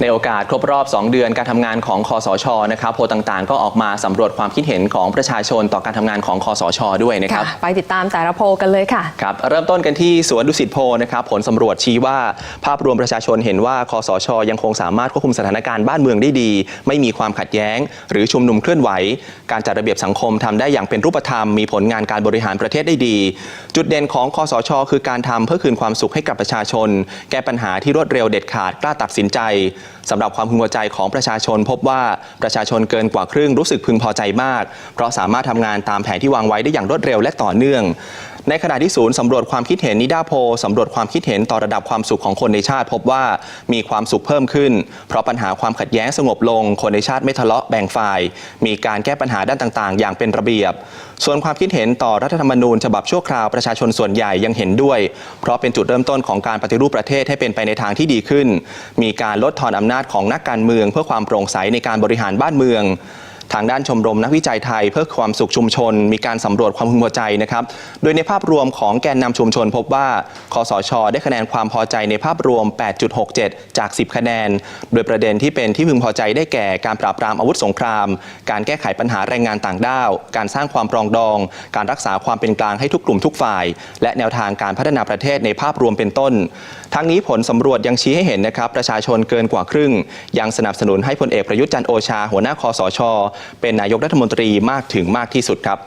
ในโอกาสครบรอบ 2 เดือนการทำงานของคอสชนะครับโพลต่างๆ ก็ออกมาสำรวจความคิดเห็นของประชาชนต่อการทำงานของคอสช ด้วยนะครับค่ะไปติดตามแต่ละโพลกันเลยค่ะครับเริ่มต้นกันที่สวนดุสิตโพลนะครับผลสำรวจชี้ว่า ภาพรวมประชาชนเห็นว่าคอสช ยังคงสามารถควบคุมสถานการณ์บ้านเมืองได้ดี ไม่มีความขัดแย้ง หรือชุมนุมเคลื่อนไหว การจัดระเบียบสังคมทำได้อย่างเป็นรูปธรรมมีผลงานการบริหารประเทศได้ดี จุดเด่นของคอสช คือการทำเพื่อคืนความสุขให้กับประชาชน แก้ปัญหาที่รวดเร็วเด็ดขาดกล้าตัดสินใจสำหรับความพึงพอใจของประชาชนพบว่าประชาชนเกินกว่าครึ่งรู้สึกพึงพอใจมาก เพราะสามารถทำงานตามแผนที่วางไว้ได้อย่างรวดเร็วและต่อเนื่อง ในขณะที่ศูนย์สำรวจความคิดเห็นนิดาโพสำรวจความคิดเห็นต่อระดับความสุขของคนในชาติ พบว่ามีความสุขเพิ่มขึ้น เพราะปัญหาความขัดแย้งสงบลง คนในชาติไม่ทะเลาะแบ่งฝ่าย มีการแก้ปัญหาด้านต่าง ๆ อย่างเป็นระเบียบ ส่วนความคิดเห็นต่อรัฐธรรมนูญฉบับชั่วคราวประชาชนส่วนใหญ่ยังเห็นด้วย เพราะเป็นจุดเริ่มต้นของการปฏิรูปประเทศให้เป็นไปในทางที่ดีขึ้น มีการลดทอนอำนาจของนักการเมือง เพื่อความโปร่งใสในการบริหารบ้านเมือง ทางด้านชมรมนักวิจัยไทยเพื่อความสุขชุมชน มีการสำรวจความพึงพอใจนะครับ โดยในภาพรวมของแกนนำชุมชนพบว่าคอสช ได้คะแนนความพอใจในภาพรวม 8.67 จาก 10 คะแนน โดยประเด็นที่เป็นที่พึงพอใจได้แก่การปราบปรามอาวุธสงคราม การแก้ไขปัญหาแรงงานต่างด้าว การสร้างความปรองดอง การรักษาความเป็นกลางให้ทุกกลุ่มทุกฝ่าย และแนวทางการพัฒนาประเทศในภาพรวมเป็นต้น ทั้งนี้ผลสำรวจยังชี้ให้เห็นนะครับประชาชนเกินกว่าครึ่ง ยังสนับสนุนให้พลเอกประยุทธ์จันโอชาหัวหน้าคอสชเป็นนายกรัฐมนตรีมากถึงมากที่สุดครับ